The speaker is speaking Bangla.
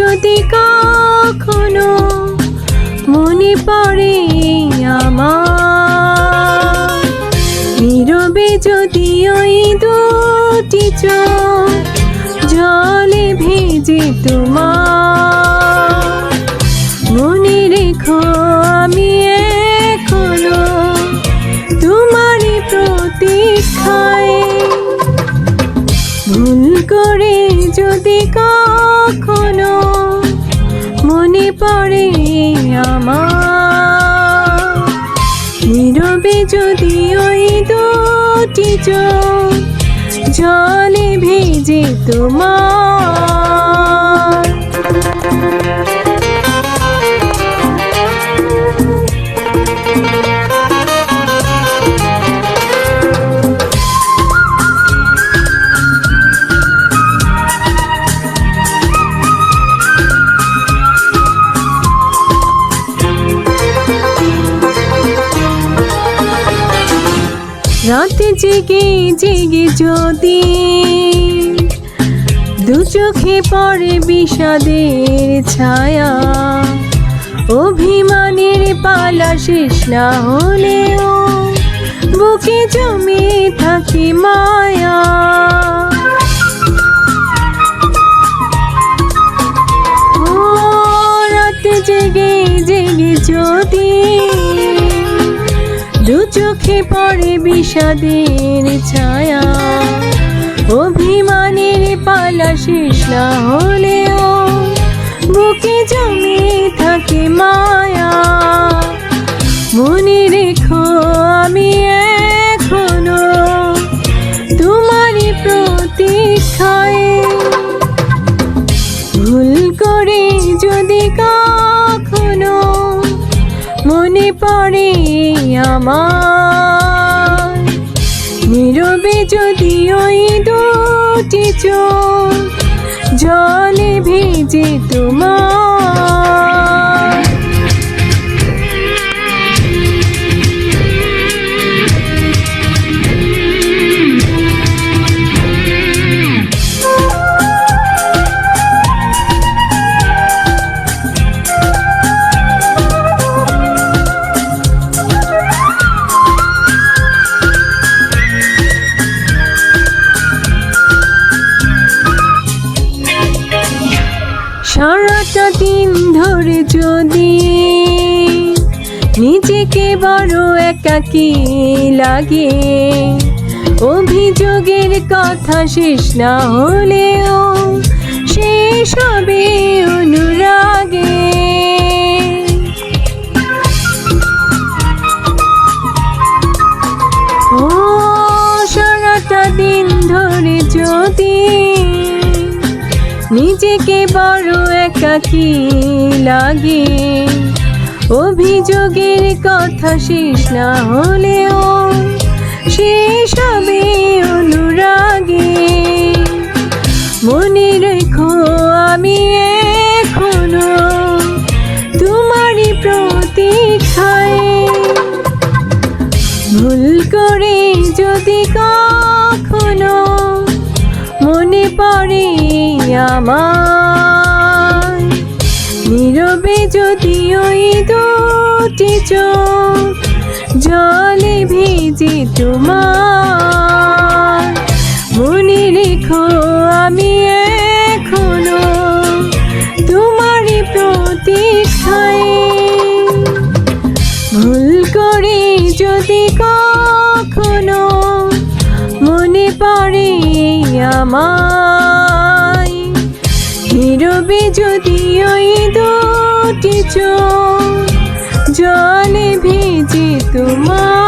যদি কখনো মনে পড়ে আমার যদি ওই দুটি চোখ জলে ভেজে তোমার, মনে রেখো আমি এখনও তোমারই প্রতীক্ষায়। ভুল করে যদি কখনো পড়ে আমার। নীরবে যদি ওই দুটি চোখ জলে ভেজে তোমার রাতে জেগে জেগে যদি দু চোখে পড়ে বিষাদের ছায়া, অভিমানের পালা শেষ না হলেও বুকে জমে থাকে মায়া। ও রাতে জেগে জেগে যদি দু চোখে পড়ে বিষাদের ছায়া। অভিমানের পালা শেষ না হলেও বুকে জমে থাকে মায়া। আমার। নীরবে যদি ওই দুটি চোখ জলে ভেজে তোমার দিন ধরে যদি নিজেকে বড় একাকী লাগে অভিযোগের কথা শেষ না হলেও শেষ হবে নিজেকে বড় একাকি লাগে। অভিযোগের কথা শেষ না হলেও শেষ হবে অনুরাগে পড়ে আমার। নীরবে যদি ওই দুটি জলে ভেজে তোমার। মনে রেখো আমি এখনও তোমারই প্রতীক্ষায় ভুল করে যদি কখনো মনে পড়ে আমায়। হিরবে যদি ওই দুটি চোখ জলে ভেজে তোমার